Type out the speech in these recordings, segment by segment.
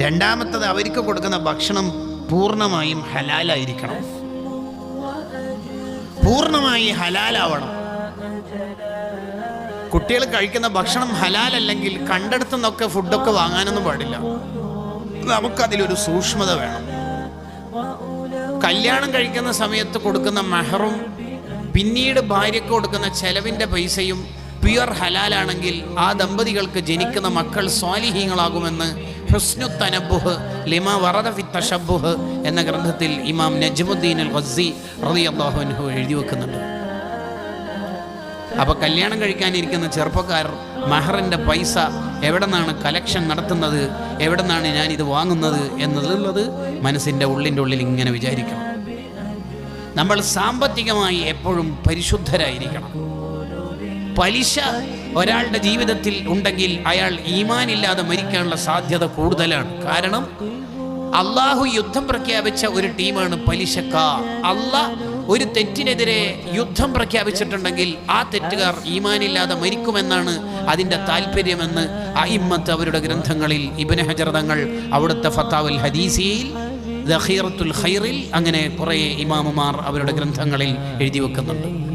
രണ്ടാമത്തത് അവർക്ക് കൊടുക്കുന്ന ഭക്ഷണം പൂർണമായും ഹലാലായിരിക്കണം. പൂർണമായി ഹലാലാവണം. കുട്ടികൾ കഴിക്കുന്ന ഭക്ഷണം ഹലാലല്ലെങ്കിൽ കണ്ടെടുത്തു നിന്നൊക്കെ ഫുഡൊക്കെ വാങ്ങാനൊന്നും പാടില്ല. നമുക്കതിലൊരു സൂക്ഷ്മത വേണം. കല്യാണം കഴിക്കുന്ന സമയത്ത് കൊടുക്കുന്ന മെഹറും പിന്നീട് ഭാര്യയ്ക്ക് കൊടുക്കുന്ന ചെലവിന്റെ പൈസയും പ്യുവർ ഹലാലാണെങ്കിൽ ആ ദമ്പതികൾക്ക് ജനിക്കുന്ന മക്കൾ സ്വാലിഹീങ്ങളാകുമെന്ന് ലിമ വറദ ഫി തഷബുഹ് എന്ന ഗ്രന്ഥത്തിൽ ഇമാം നജ്മുദ്ദീൻ അൽ അൻഹു എഴുതി വെക്കുന്നുണ്ട്. അപ്പോൾ കല്യാണം കഴിക്കാനിരിക്കുന്ന ചെറുപ്പക്കാർ മഹറിന്റെ പൈസ എവിടെ നിന്നാണ് കലക്ഷൻ നടത്തുന്നത് എവിടെ നിന്നാണ് ഇത് വാങ്ങുന്നത് എന്നുള്ളത് മനസ്സിന്റെ ഉള്ളിന്റെ ഉള്ളിൽ ഇങ്ങനെ വിചാരിക്കണം. നമ്മൾ സാമ്പത്തികമായി എപ്പോഴും പരിശുദ്ധരായിരിക്കണം. പലിശ ഒരാളുടെ ജീവിതത്തിൽ ഉണ്ടെങ്കിൽ അയാൾ ഈമാനില്ലാതെ മരിക്കാനുള്ള സാധ്യത കൂടുതലാണ്. കാരണം അള്ളാഹു യുദ്ധം പ്രഖ്യാപിച്ച ഒരു ടീമാണ് പലിശക്കാർ അള്ളാഹ് ഒരു തെറ്റിനെതിരെ യുദ്ധം പ്രഖ്യാപിച്ചിട്ടുണ്ടെങ്കിൽ ആ തെറ്റുകാർ ഈമാനില്ലാതെ മരിക്കുമെന്നാണ് അതിന്റെ താല്പര്യമെന്ന് അയിമ്മത്ത് അവരുടെ ഗ്രന്ഥങ്ങളിൽ ഇബിന് ഹജർ തങ്ങൾ അവിടുത്തെ ഫത്താവുൽ ഹദീസിയിൽ ദഹീറത്തുൽ ഖൈറിൽ അങ്ങനെ കുറേ ഇമാമുമാർ അവരുടെ ഗ്രന്ഥങ്ങളിൽ എഴുതി വെക്കുന്നുണ്ട്.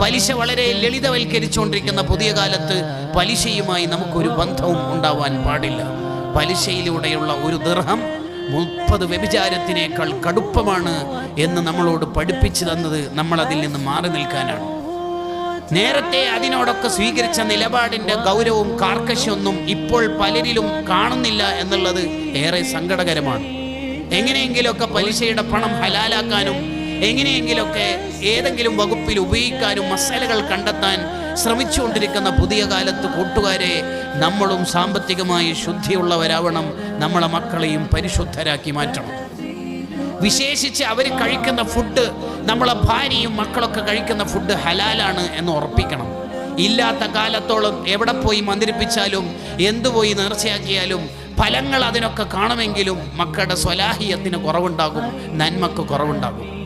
പലിശ വളരെ ലളിതവൽക്കരിച്ചുകൊണ്ടിരിക്കുന്ന പുതിയ കാലത്ത് പലിശയുമായി നമുക്കൊരു ബന്ധവും ഉണ്ടാവാൻ പാടില്ല. പലിശയിലൂടെയുള്ള ഒരു ദൃഹം മുപ്പത് വ്യഭിചാരത്തിനേക്കാൾ കടുപ്പമാണ് എന്ന് നമ്മളോട് പഠിപ്പിച്ചു തന്നത് നമ്മൾ അതിൽ നിന്ന് മാറി നിൽക്കാനാണ്. നേരത്തെ അതിനോടൊക്കെ സ്വീകരിച്ച നിലപാടിന്റെ ഗൗരവവും കാർക്കശ്യൊന്നും ഇപ്പോൾ പലരിലും കാണുന്നില്ല എന്നുള്ളത് ഏറെ സങ്കടകരമാണ്. എങ്ങനെയെങ്കിലുമൊക്കെ പലിശയുടെ പണം ഹലാലാക്കാനും എങ്ങനെയെങ്കിലുമൊക്കെ ഏതെങ്കിലും വകുപ്പിൽ ഉപയോഗിക്കാനും മസാലകൾ കണ്ടെത്താൻ ശ്രമിച്ചുകൊണ്ടിരിക്കുന്ന പുതിയ കാലത്ത് കൂട്ടുകാരെ നമ്മളും സാമ്പത്തികമായി ശുദ്ധിയുള്ളവരാവണം നമ്മളെ മക്കളെയും പരിശുദ്ധരാക്കി മാറ്റണം. വിശേഷിച്ച് അവർ കഴിക്കുന്ന ഫുഡ് നമ്മളെ ഭാര്യയും മക്കളൊക്കെ കഴിക്കുന്ന ഫുഡ് ഹലാലാണ് എന്ന് ഉറപ്പിക്കണം. ഇല്ലാത്ത കാലത്തോളം എവിടെ പോയി മന്ദിരിപ്പിച്ചാലും എന്തു പോയി നേർച്ചയാക്കിയാലും ഫലങ്ങൾ അതിനൊക്കെ കാണുമെങ്കിലും മക്കളുടെ സ്വലാഹിയത്തിന് കുറവുണ്ടാകും നന്മക്ക് കുറവുണ്ടാകും.